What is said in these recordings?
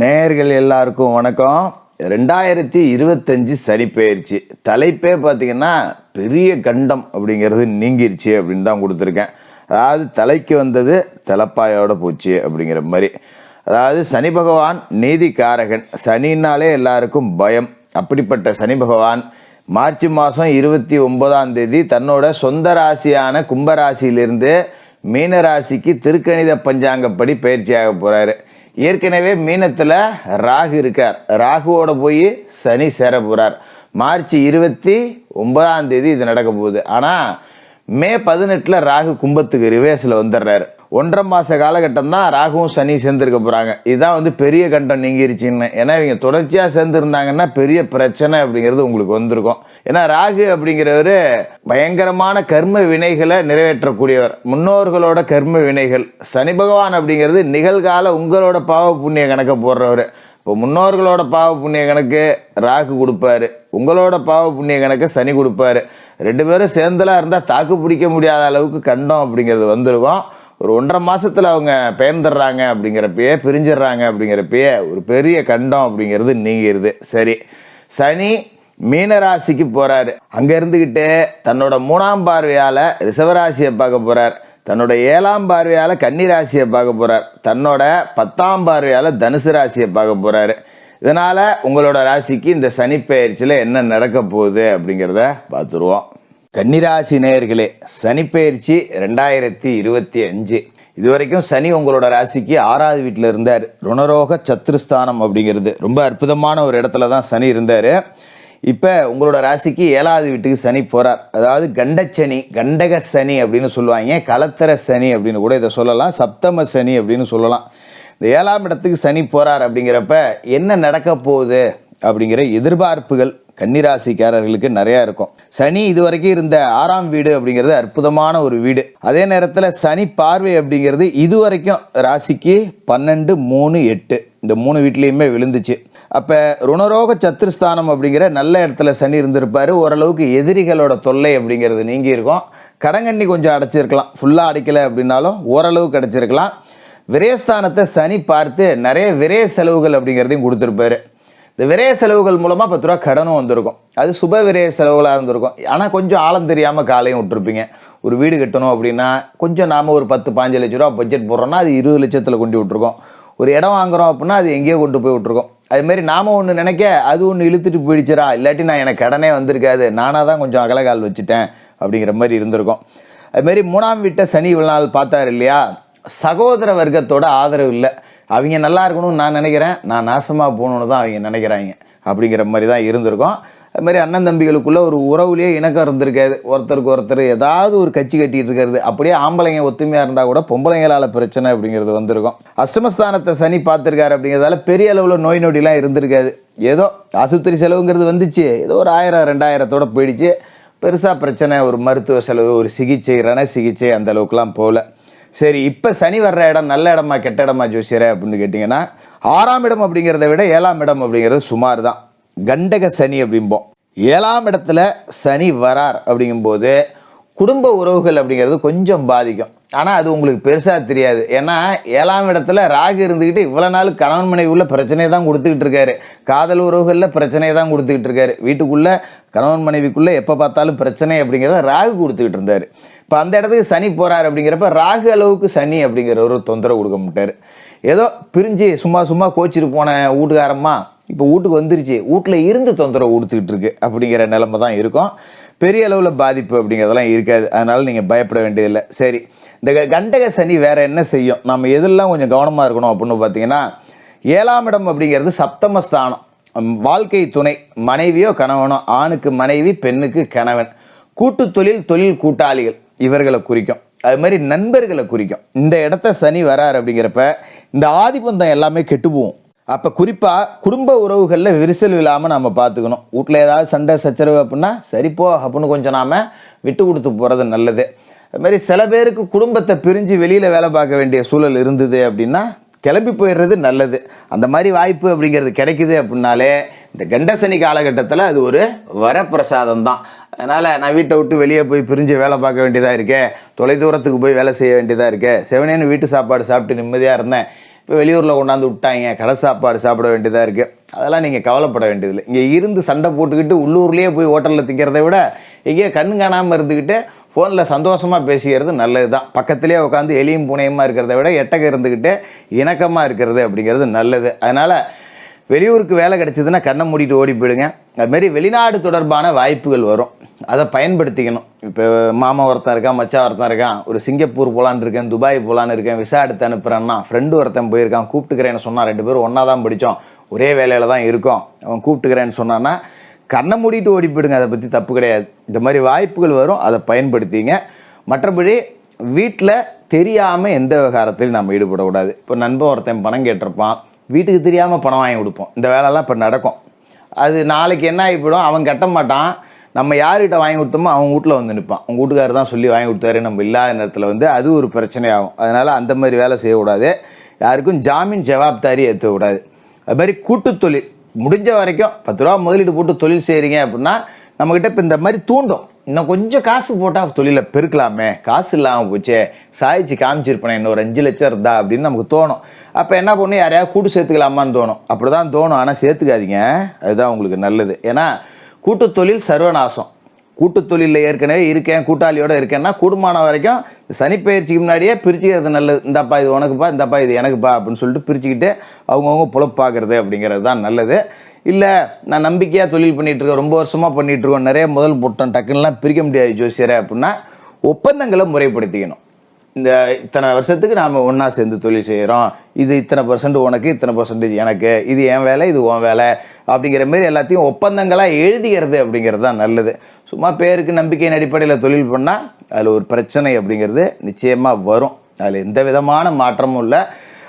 நேயர்கள் எல்லாருக்கும் வணக்கம். ரெண்டாயிரத்தி இருபத்தஞ்சு சனி தலைப்பே பார்த்தீங்கன்னா பெரிய கண்டம் அப்படிங்கிறது நீங்கிருச்சு அப்படின்னு தான் கொடுத்துருக்கேன். அதாவது தலைக்கு வந்தது தலைப்பாயோட போச்சு அப்படிங்கிற மாதிரி. அதாவது சனி பகவான் நீதிக்காரகன். சனின்னாலே எல்லாருக்கும் பயம். அப்படிப்பட்ட சனி பகவான் மார்ச் மாதம் இருபத்தி ஒன்பதாம் தேதி தன்னோட சொந்த ராசியான கும்பராசியிலிருந்து மீனராசிக்கு திருக்கணித பஞ்சாங்கப்படி பயிற்சியாக போகிறாரு ஏற்கனவே மீனத்தில் ராகு இருக்கார். ராகுவோட போய் சனி சேர போகிறார் மார்ச் இருபத்தி ஒன்பதாம் தேதி இது நடக்க போகுது. ஆனால் மே பதினெட்டில் ராகு கும்பத்துக்கு ரிவேஸில் வந்துடுறாரு. ஒன்றரை மாத காலகட்டம் தான் ராகுவும் சனி சேர்ந்துருக்க போகிறாங்க இதுதான் வந்து பெரிய கண்டம் நீங்கிருச்சுன்னு. ஏன்னா இவங்க தொடர்ச்சியாக சேர்ந்துருந்தாங்கன்னா பெரிய பிரச்சனை அப்படிங்கிறது உங்களுக்கு வந்திருக்கும். ஏன்னா ராகு அப்படிங்கிறவர் பயங்கரமான கர்ம வினைகளை நிறைவேற்றக்கூடியவர். முன்னோர்களோட கர்ம வினைகள். சனி பகவான் அப்படிங்கிறது நிகழ்கால உங்களோட பாவ புண்ணிய கணக்கை போடுறவர். இப்போ முன்னோர்களோட பாவ புண்ணிய கணக்கு ராகு கொடுப்பாரு. உங்களோட பாவ புண்ணிய கணக்கு சனி கொடுப்பாரு. ரெண்டு பேரும் சேர்ந்தலாம் இருந்தால் தாக்கு பிடிக்க முடியாத அளவுக்கு கண்டம் அப்படிங்கிறது வந்திருக்கும். ஒரு ஒன்றரை மாதத்தில் அவங்க பெயர்ந்துடுறாங்க அப்படிங்கிறப்பயே பிரிஞ்சிடுறாங்க அப்படிங்கிறப்பயே ஒரு பெரிய கண்டம் அப்படிங்கிறது நீங்கிருது. சரி சனி மீனராசிக்கு போகிறாரு அங்கே இருந்துக்கிட்டு தன்னோட மூணாம் பார்வையால் ரிஷவராசியை பார்க்க போகிறார் தன்னோட ஏழாம் பார்வையால் கன்னி ராசியை பார்க்க போகிறார் தன்னோட பத்தாம் பார்வையால் தனுசு ராசியை பார்க்க போகிறாரு இதனால் உங்களோட ராசிக்கு இந்த சனி பயிற்சியில் என்ன நடக்க போகுது அப்படிங்கிறத பார்த்துருவோம். கன்னிராசி நேர்களே சனிப்பெயர்ச்சி ரெண்டாயிரத்தி இருபத்தி அஞ்சு. இது வரைக்கும் சனி உங்களோட ராசிக்கு ஆறாவது வீட்டில் இருந்தார். ருணரோக சத்துருஸ்தானம் அப்படிங்கிறது ரொம்ப அற்புதமான ஒரு இடத்துல தான் சனி இருந்தார். இப்போ உங்களோட ராசிக்கு ஏழாவது வீட்டுக்கு சனி போகிறார் அதாவது கண்டச்சனி கண்டக சனி அப்படின்னு சொல்லுவாங்க. கலத்தர சனி அப்படின்னு கூட இதை சொல்லலாம். சப்தம சனி அப்படின்னு சொல்லலாம். இந்த ஏழாம் இடத்துக்கு சனி போகிறார் அப்படிங்கிறப்ப என்ன நடக்க போகுது அப்படிங்கிற எதிர்பார்ப்புகள் கன்னிராசிக்காரர்களுக்கு நிறையா இருக்கும். சனி இதுவரைக்கும் இருந்த ஆறாம் வீடு அப்படிங்கிறது அற்புதமான ஒரு வீடு. அதே நேரத்தில் சனி பார்வை அப்படிங்கிறது இதுவரைக்கும் ராசிக்கு பன்னெண்டு மூணு எட்டு. இந்த மூணு வீட்லேயுமே விழுந்துச்சு. அப்போ ருணரோக சத்துருஸ்தானம் அப்படிங்கிற நல்ல இடத்துல சனி இருந்திருப்பார். ஓரளவுக்கு எதிரிகளோட தொல்லை அப்படிங்கிறது நீங்கி இருக்கும். கடங்கண்ணி கொஞ்சம் அடைச்சிருக்கலாம். ஃபுல்லாக அடைக்கலை அப்படின்னாலும் ஓரளவுக்கு அடைச்சிருக்கலாம். விரயஸ்தானத்தை சனி பார்த்து நிறைய விரய செலவுகள் அப்படிங்கிறதையும் கொடுத்துருப்பாரு. இந்த விரய செலவுகள் மூலமாக பத்து ரூபா கடனும் வந்திருக்கும். அது சுப விரய செலவுகளாக இருந்திருக்கும். ஆனால் கொஞ்சம் ஆழம் தெரியாமல் காலையும் விட்டுருப்பீங்க. ஒரு வீடு கட்டணும் அப்படின்னா கொஞ்சம் நாம் ஒரு பத்து பாஞ்சு லட்ச ரூபா பட்ஜெட் போடுறோன்னா அது இருபது லட்சத்தில் கொண்டு விட்ருக்கோம் ஒரு இடம் வாங்குகிறோம் அப்படின்னா அது எங்கேயோ கொண்டு போய் விட்ருக்கோம் அதுமாரி நாம் ஒன்று நினைக்க அது ஒன்று இழுத்துட்டு போயிடுச்சுரா இல்லாட்டி நான் எனக்கு கடனே வந்திருக்காது. நானாக தான் கொஞ்சம் அகலகால் வச்சுட்டேன் அப்படிங்கிற மாதிரி இருந்திருக்கும். அதுமாரி மூணாம் வீட்டை சனி இவ்வளோ நாள் பார்த்தாரு இல்லையா? சகோதர வர்க்கத்தோட ஆதரவு இல்லை. அவங்க நல்லா இருக்கணும்னு நான் நினைக்கிறேன். நான் நாசமாக போகணுன்னு தான் அவங்க நினைக்கிறாங்க. அப்படிங்கிற மாதிரி தான் இருந்திருக்கும். அது மாதிரி அண்ணன் தம்பிகளுக்குள்ளே ஒரு உறவுலேயே இணக்கம் இருந்திருக்காது. ஒருத்தருக்கு ஒருத்தர் ஏதாவது ஒரு கட்சி கட்டிகிட்டு இருக்கிறது. அப்படியே ஆம்பளைங்க ஒத்துமையாக இருந்தால் கூட பொம்பளைங்களால் பிரச்சனை அப்படிங்கிறது வந்திருக்கும். அஷ்டமஸ்தானத்தை சனி பார்த்துருக்காரு அப்படிங்கிறதால பெரிய அளவில் நோய் நொடிலாம் இருந்திருக்காது. ஏதோ ஆஸ்பத்திரி செலவுங்கிறது வந்துச்சு. ஏதோ ஒரு ஆயிரம் ரெண்டாயிரத்தோட போயிடுச்சு. பெருசாக பிரச்சனை ஒரு மருத்துவ செலவு ஒரு சிகிச்சை ரண சிகிச்சை அந்த அளவுக்குலாம் போகல. சரி இப்போ சனி வர்ற இடம் நல்ல இடமா கெட்ட இடமா ஜோசியரே அப்படின்னு கேட்டிங்கன்னா ஆறாம் இடம் அப்படிங்கிறத விட ஏழாம் இடம் அப்படிங்கிறது சுமார் தான் கண்டக சனி அப்படிம்போம். ஏழாம் இடத்துல சனி வரார் அப்படிங்கும்போது குடும்ப உறவுகள் அப்படிங்கிறது கொஞ்சம் பாதிக்கும். ஆனால் அது உங்களுக்கு பெருசாக தெரியாது. ஏன்னா ஏழாம் இடத்துல ராகு இருந்துக்கிட்டு இவ்வளோ நாள் கணவன் மனைவி உள்ள பிரச்சனையை தான் கொடுத்துக்கிட்டு இருக்காரு. காதல் உறவுகளில் பிரச்சனையை தான் கொடுத்துக்கிட்டு இருக்காரு. வீட்டுக்குள்ளே கணவன் மனைவிக்குள்ளே எப்போ பார்த்தாலும் பிரச்சனை அப்படிங்கிறத ராகு கொடுத்துக்கிட்டு இருந்தார். இப்போ அந்த இடத்துக்கு சனி போகிறார் அப்படிங்கிறப்ப ராகு அளவுக்கு சனி அப்படிங்கிற ஒரு தொந்தரவு கொடுக்க மாட்டார். ஏதோ பிரிஞ்சு சும்மா சும்மா கோச்சிட்டு போன வீட்டுக்காரம்மா இப்போ வீட்டுக்கு வந்துருச்சு. வீட்டில் இருந்து தொந்தரவு கொடுத்துக்கிட்டு இருக்கு அப்படிங்கிற நிலைமை தான் இருக்கும். பெரிய அளவில் பாதிப்பு அப்படிங்கிறதெல்லாம் இருக்காது. அதனால் நீங்கள் பயப்பட வேண்டியதில்லை. சரி. இந்த கண்டக சனி வேறு என்ன செய்யும்? நம்ம எதெல்லாம் கொஞ்சம் கவனமாக இருக்கணும் அப்படின்னு பார்த்தீங்கன்னா ஏழாம் இடம் அப்படிங்கிறது சப்தமஸ்தானம். வாழ்க்கை துணை. மனைவியோ கணவனோ ஆணுக்கு மனைவி பெண்ணுக்கு கணவன். கூட்டு தொழில் தொழில் கூட்டாளிகள். இவர்களை குறிக்கும். அது மாதிரி நண்பர்களை குறிக்கும். இந்த இடத்த சனி வரார் அப்படிங்கிறப்ப இந்த ஆதிபந்தம் எல்லாமே கெட்டு போகும். அப்போ குறிப்பாக குடும்ப உறவுகளில் விரிசல் இல்லாமல் நம்ம பார்த்துக்கணும். வீட்டில் ஏதாவது சண்டை சச்சரவு அப்படின்னா சரிப்போ அப்படின்னு கொஞ்சம் நாம் விட்டு கொடுத்து போகிறது நல்லது. அது மாதிரி சில பேருக்கு குடும்பத்தை பிரிஞ்சு வெளியில் வேலை பார்க்க வேண்டிய சூழல் இருந்தது அப்படின்னா கிளம்பி போயிடுறது நல்லது. அந்த மாதிரி வாய்ப்பு அப்படிங்கிறது கிடைக்குது அப்படின்னாலே இந்த கண்டசனி காலகட்டத்தில் அது ஒரு வரப்பிரசாதம் தான். அதனால் நான் வீட்டை விட்டு வெளியே போய் பிரிஞ்சு வேலை பார்க்க வேண்டியதாக இருக்கே தொலைதூரத்துக்கு போய் வேலை செய்ய வேண்டியதாக இருக்கே செவனேன்னு வீட்டு சாப்பாடு சாப்பிட்டு நிம்மதியாக இருந்தேன். இப்போ வெளியூரில் கொண்டாந்து விட்டாங்க கடை சாப்பாடு சாப்பிட வேண்டியதாக இருக்குது அதெல்லாம் நீங்கள் கவலைப்பட வேண்டியதில்லை. இங்கே இருந்து சண்டை போட்டுக்கிட்டு உள்ளூர்லேயே போய் ஹோட்டலில் திங்கிறத விட எங்கேயோ கண்ணு காணாமல் இருந்துக்கிட்டு ஃபோனில் சந்தோஷமாக பேசிக்கிறது நல்லது தான் பக்கத்துலேயே உட்காந்து எலியும் புனையுமா இருக்கிறத விட எட்டக்க இருந்துக்கிட்டு இணக்கமாக இருக்கிறது அப்படிங்கிறது நல்லது. அதனால் வெளியூருக்கு வேலை கிடச்சிதுன்னா கண்ணை மூடிட்டு ஓடி போயிடுங்க. அதுமாரி வெளிநாடு தொடர்பான வாய்ப்புகள் வரும். அதை பயன்படுத்திக்கணும். இப்போ மாமா ஒருத்தன் இருக்கான் மச்சான் ஒருத்தன் இருக்கான் ஒரு சிங்கப்பூர் போகலான்னு இருக்கேன் துபாய் போகலான்னு இருக்கேன் விசா எடுத்து அனுப்புகிறேன்னா ஃப்ரெண்டு ஒருத்தன் போயிருக்கான் கூப்பிட்டுக்கிறேன்னு சொன்னான் ரெண்டு பேரும் ஒன்றா தான் படித்தோம் ஒரே வேலையில் தான் இருக்கோம். அவன் கூப்பிட்டுக்கிறேன்னு சொன்னான்னா கண்ணை மூடிட்டு ஓடி போயிடுங்க அதை பற்றி தப்பு கிடையாது. இந்த மாதிரி வாய்ப்புகள் வரும். அதை பயன்படுத்திங்க. மற்றபடி வீட்டில் தெரியாமல் எந்த விவகாரத்திலையும் நம்ம ஈடுபடக்கூடாது. இப்போ நண்பன் ஒருத்தன் பணம் கேட்டிருப்பான். வீட்டுக்கு தெரியாமல் பணம் வாங்கி கொடுப்போம். இந்த வேலைலாம் இப்போ நடக்கும். அது நாளைக்கு என்ன ஆகிப்படும் அவன் கட்ட மாட்டான். நம்ம யார்கிட்ட வாங்கி கொடுத்தோமோ அவன் வீட்டில் வந்து நிற்பான். அவங்க வீட்டுக்காரர் தான் சொல்லி வாங்கி கொடுத்தாரு. நம்ம இல்லாத நேரத்தில் வந்து அது ஒரு பிரச்சனையாகும். அதனால் அந்த மாதிரி வேலை செய்யக்கூடாது. யாருக்கும் ஜாமீன் ஜவாப்தாரி ஏற்றக்கூடாது. அது மாதிரி கூட்டுத்தொழில் முடிஞ்ச வரைக்கும் பத்து ரூபா முதலீடு போட்டு தொழில் செய்கிறீங்க அப்படின்னா நம்மக்கிட்ட இப்போ இந்த மாதிரி தூண்டும். இன்னும் கொஞ்சம் காசு போட்டால் தொழிலை பெருக்கலாமே. காசு இல்லாமல் போச்சே. சாய்ச்சி காமிச்சிருப்பேன் இன்னும் ஒரு அஞ்சு லட்சம் இருந்தா அப்படின்னு நமக்கு தோணும். அப்போ என்ன பண்ணும் யாரையாவது கூட்டு சேர்த்துக்கலாமான்னு தோணும். அப்படி தான் தோணும். ஆனால் சேர்த்துக்காதீங்க. அதுதான் உங்களுக்கு நல்லது. ஏன்னா கூட்டு தொழில் சர்வநாசம். கூட்டு தொழிலில் ஏற்கனவே இருக்கேன் கூட்டாளியோடு இருக்கேன்னா கூடுமான வரைக்கும் சனிப்பயிற்சிக்கு முன்னாடியே பிரிச்சுக்கிறது நல்லது. இந்தப்பா இது உனக்குப்பா இந்தப்பா இது எனக்குப்பா அப்படின்னு சொல்லிட்டு பிரிச்சுக்கிட்டு அவங்கவுங்க புலப்பாக்குறது அப்படிங்கிறது தான் நல்லது. இல்லை நான் நம்பிக்கையாக தொழில் பண்ணிகிட்டு இருக்கேன் ரொம்ப வருஷமாக பண்ணிகிட்டு இருக்கோம் நிறைய முதல் போட்டோம் டக்குன்னுலாம் பிரிக்க முடியாது ஜோசியரை அப்படின்னா ஒப்பந்தங்களை முறைப்படுத்திக்கணும். இந்த இத்தனை வருஷத்துக்கு நாம் ஒன்றா சேர்ந்து தொழில் செய்கிறோம் இது இத்தனை பர்சன்ட் உனக்கு இத்தனை பர்சன்டேஜ் எனக்கு. இது என் வேலை இது உன் வேலை. அப்படிங்கிற மாதிரி எல்லாத்தையும் ஒப்பந்தங்களாக எழுதிக்கிறது அப்படிங்கிறது தான் நல்லது. சும்மா பேருக்கு நம்பிக்கையின் அடிப்படையில் தொழில் பண்ணால் அதில் ஒரு பிரச்சனை அப்படிங்கிறது நிச்சயமாக வரும். அதில் எந்த விதமான மாற்றமும் இல்லை.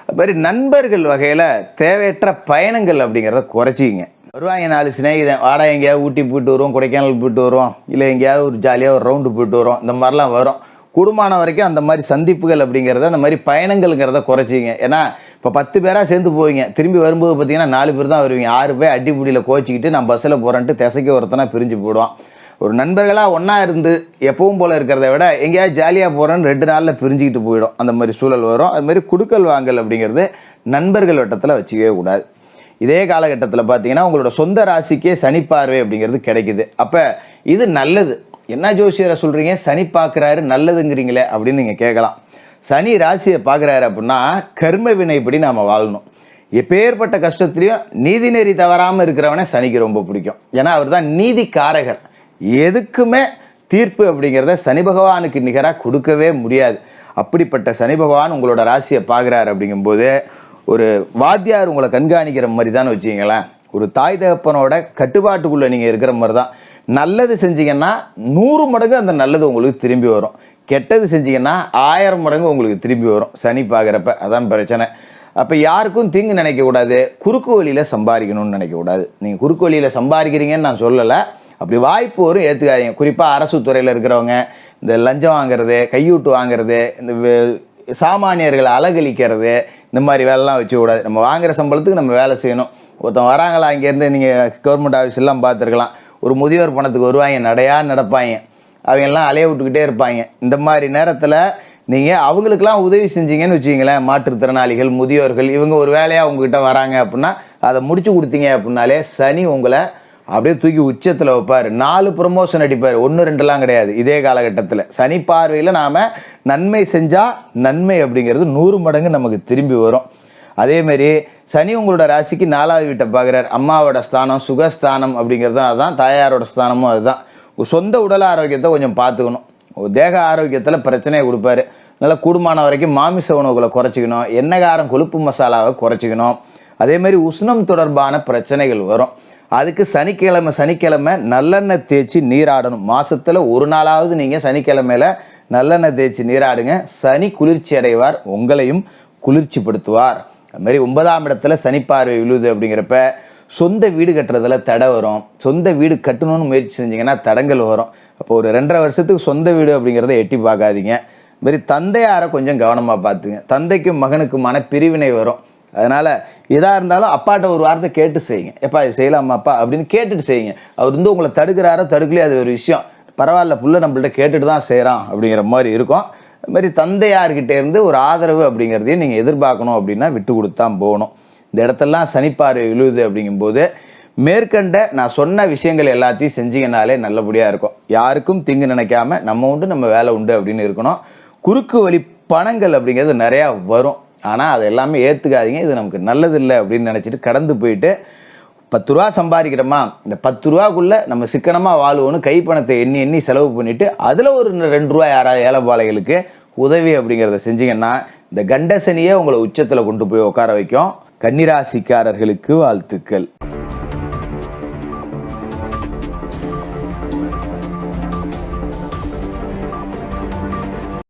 அது மாதிரி நண்பர்கள் வகையில் தேவையற்ற பயணங்கள் அப்படிங்கிறத குறைச்சிங்க வருவாங்க நாலு சிநேகிதன் வாடகை எங்கேயாவது ஊட்டி போயிட்டு வருவோம் கொடைக்கானல் போயிட்டு வருவோம் இல்லை எங்கேயாவது ஒரு ஜாலியாக ஒரு ரவுண்டு போயிட்டு வருவோம் இந்த மாதிரிலாம் வரும். கூடுமான வரைக்கும் அந்த மாதிரி சந்திப்புகள் அப்படிங்கிறத அந்த மாதிரி பயணங்கள்ங்கிறத குறைச்சிங்க ஏன்னா இப்போ பத்து பேராக சேர்ந்து போவீங்க. திரும்பி வரும்போது பார்த்தீங்கன்னா நாலு பேர் தான் வருவீங்க. ஆறு பேர் அடிப்படியில் கோச்சிக்கிட்டு நான் பஸ்ஸில் போகிறேன்ட்டு திசைக்கு ஒருத்தனா பிரிஞ்சு போயிடுவான். ஒரு நண்பர்களாக ஒன்றா இருந்து எப்பவும் போல் இருக்கிறத விட எங்கேயாவது ஜாலியாக போகிறேன்னு ரெண்டு நாளில் பிரிஞ்சுக்கிட்டு போயிடும். அந்த மாதிரி சூழல் வரும். அது மாதிரி குடுக்கல் வாங்கல் அப்படிங்கிறது நண்பர்கள் வட்டத்தில் வச்சுக்கவே கூடாது. இதே காலகட்டத்தில் பார்த்தீங்கன்னா உங்களோட சொந்த ராசிக்கே சனி பார்வை அப்படிங்கிறது கிடைக்குது. அப்போ இது நல்லது. என்ன ஜோசியரை சொல்கிறீங்க சனி பார்க்குறாரு நல்லதுங்கிறீங்களே அப்படின்னு நீங்கள் கேட்கலாம். சனி ராசியை பார்க்குறாரு அப்படின்னா கர்ம வினைப்படி நாம் வாழணும். எப்பேற்பட்ட கஷ்டத்துலையும் நீதிநெறி தவறாமல் இருக்கிறவனே சனிக்கு ரொம்ப பிடிக்கும். ஏன்னா அவர் தான் நீதிக்காரகர். எதுக்குமே தீர்ப்பு அப்படிங்கிறத சனி பகவானுக்கு நிகராக கொடுக்கவே முடியாது. அப்படிப்பட்ட சனி பகவான் உங்களோட ராசியை பார்க்குறாரு அப்படிங்கும்போது ஒரு வாத்தியார் உங்களை கண்காணிக்கிற மாதிரி தான் வச்சுக்கிங்களேன். ஒரு தாய் தகப்பனோட கட்டுப்பாட்டுக்குள்ளே நீங்கள் இருக்கிற மாதிரி தான். நல்லது செஞ்சீங்கன்னா நூறு மடங்கு அந்த நல்லது உங்களுக்கு திரும்பி வரும். கெட்டது செஞ்சீங்கன்னா ஆயிரம் மடங்கு உங்களுக்கு திரும்பி வரும். சனி பார்க்குறப்ப அதான் பிரச்சனை. அப்போ யாருக்கும் தீங்கு நினைக்கக்கூடாது குறுக்கு வழியில் சம்பாதிக்கணும்னு நினைக்கக்கூடாது நீங்கள் குறுக்கு வழியில் சம்பாதிக்கிறீங்கன்னு நான் சொல்லலை. அப்படி வாய்ப்பு வரும் ஏற்றுக்காதீங்க குறிப்பாக அரசு துறையில் இருக்கிறவங்க இந்த லஞ்சம் வாங்குறது கையூட்டு வாங்குறது இந்த சாமானியர்களை அலகழிக்கிறது இந்த மாதிரி வேலைலாம் வச்சுக்கூடாது நம்ம வாங்குகிற சம்பளத்துக்கு நம்ம வேலை செய்யணும். ஒருத்தன் வராங்களா இங்கேருந்து நீங்கள் கவர்மெண்ட் ஆஃபீஸ் எல்லாம் பார்த்துருக்கலாம். ஒரு முதியோர் பணத்துக்கு வருவாங்க நடையா நடப்பாங்க. அவங்கெல்லாம் அலைய விட்டுக்கிட்டே இருப்பாங்க. இந்த மாதிரி நேரத்தில் நீங்கள் அவங்களுக்கெல்லாம் உதவி செஞ்சீங்கன்னு வச்சிங்களேன் மாற்றுத்திறனாளிகள் முதியோர்கள் இவங்க ஒரு வேலையாக உங்ககிட்ட வராங்க அப்படின்னா அதை முடிச்சு கொடுத்தீங்க அப்படின்னாலே சனி உங்களை அப்படியே தூக்கி உச்சத்தில் வைப்பார். நாலு ப்ரொமோஷன் அடிப்பார். ஒன்று ரெண்டுலாம் கிடையாது. இதே காலகட்டத்தில். சனி பார்வையில் நாம் நன்மை செஞ்சால் நன்மை அப்படிங்கிறது நூறு மடங்கு நமக்கு திரும்பி வரும். அதேமாரி சனி உங்களோட ராசிக்கு நாலாவது வீட்டை பார்க்குறார். அம்மாவோட ஸ்தானம் சுகஸ்தானம் அப்படிங்கிறதும் அதுதான். தாயாரோட ஸ்தானமும் அதுதான். சொந்த உடல் ஆரோக்கியத்தை கொஞ்சம் பார்த்துக்கணும். தேக ஆரோக்கியத்தில் பிரச்சனையை கொடுப்பாரு. அதனால் கூடுமான வரைக்கும் மாமிச உணவுகளை குறைச்சிக்கணும். எண்ணெய் காரம் கொழுப்பு மசாலாவை குறைச்சிக்கணும். அதேமாரி உஷ்ணம் தொடர்பான பிரச்சனைகள் வரும். அதுக்கு சனிக்கிழமை சனிக்கிழமை நல்லெண்ணெய் தேய்ச்சி நீராடணும். மாதத்தில் ஒரு நாளாவது நீங்கள் சனிக்கிழமையில் நல்லெண்ணெய் தேய்ச்சி நீராடுங்க. சனி குளிர்ச்சி அடைவார். உங்களையும் குளிர்ச்சிப்படுத்துவார். அது மாதிரி ஒன்பதாம் இடத்துல சனி பார்வை விழுது அப்படிங்கிறப்ப சொந்த வீடு கட்டுறதுல தடை வரும். சொந்த வீடு கட்டணும்னு முயற்சி செஞ்சீங்கன்னா தடங்கள் வரும். அப்போ ஒரு ரெண்டரை வருஷத்துக்கு சொந்த வீடு அப்படிங்கிறத எட்டி பார்க்காதீங்க. இது மாதிரி தந்தையாரை கொஞ்சம் கவனமாக பார்த்துங்க. தந்தைக்கும் மகனுக்குமான பிரிவினை வரும். அதனால் எதாக இருந்தாலும் அப்பாட்ட ஒரு வார்த்தை கேட்டு செய்யுங்க. எப்பா இது செய்யலாமாப்பா அப்படின்னு கேட்டுட்டு செய்யுங்க. அவர் வந்து உங்களை தடுக்கிறாரோ தடுக்கலையே அது ஒரு விஷயம். பரவாயில்ல புள்ள நம்மள்ட்ட கேட்டுட்டு தான் செய்கிறான் அப்படிங்கிற மாதிரி இருக்கும். அது மாதிரி தந்தையார்கிட்டேருந்து ஒரு ஆதரவு அப்படிங்கிறதையும் நீங்கள் எதிர்பார்க்கணும் அப்படின்னா விட்டு கொடுத்தான் போகணும். இந்த இடத்தெல்லாம் சனிப்பாறை விழுவுது அப்படிங்கும்போது மேற்கண்ட நான் சொன்ன விஷயங்கள் எல்லாத்தையும் செஞ்சீங்கனாலே நல்லபடியாக இருக்கும். யாருக்கும் திங்கு நினைக்காம நம்ம உண்டு நம்ம வேலை உண்டு அப்படின்னு இருக்கணும். குறுக்கு வழி பணங்கள் அப்படிங்கிறது நிறையா வரும். ஆனால் அதை எல்லாமே ஏற்றுக்காதீங்க இது நமக்கு நல்லதில்லை அப்படின்னு நினச்சிட்டு கடந்து போயிட்டு பத்து ரூபா சம்பாதிக்கிறோமா? இந்த பத்து ரூபாக்குள்ளே நம்ம சிக்கனமாக வாழ்வோன்னு கைப்பணத்தை எண்ணி எண்ணி செலவு பண்ணிவிட்டு அதில் ஒரு ரெண்டு ரூபா யாராவது ஏழைப்பாளைகளுக்கு உதவி அப்படிங்கிறத செஞ்சீங்கன்னா இந்த கண்டசனியே உங்களை உச்சத்தில் கொண்டு போய் உட்கார வைக்கும். கன்னிராசிக்காரர்களுக்கு வாழ்த்துக்கள்.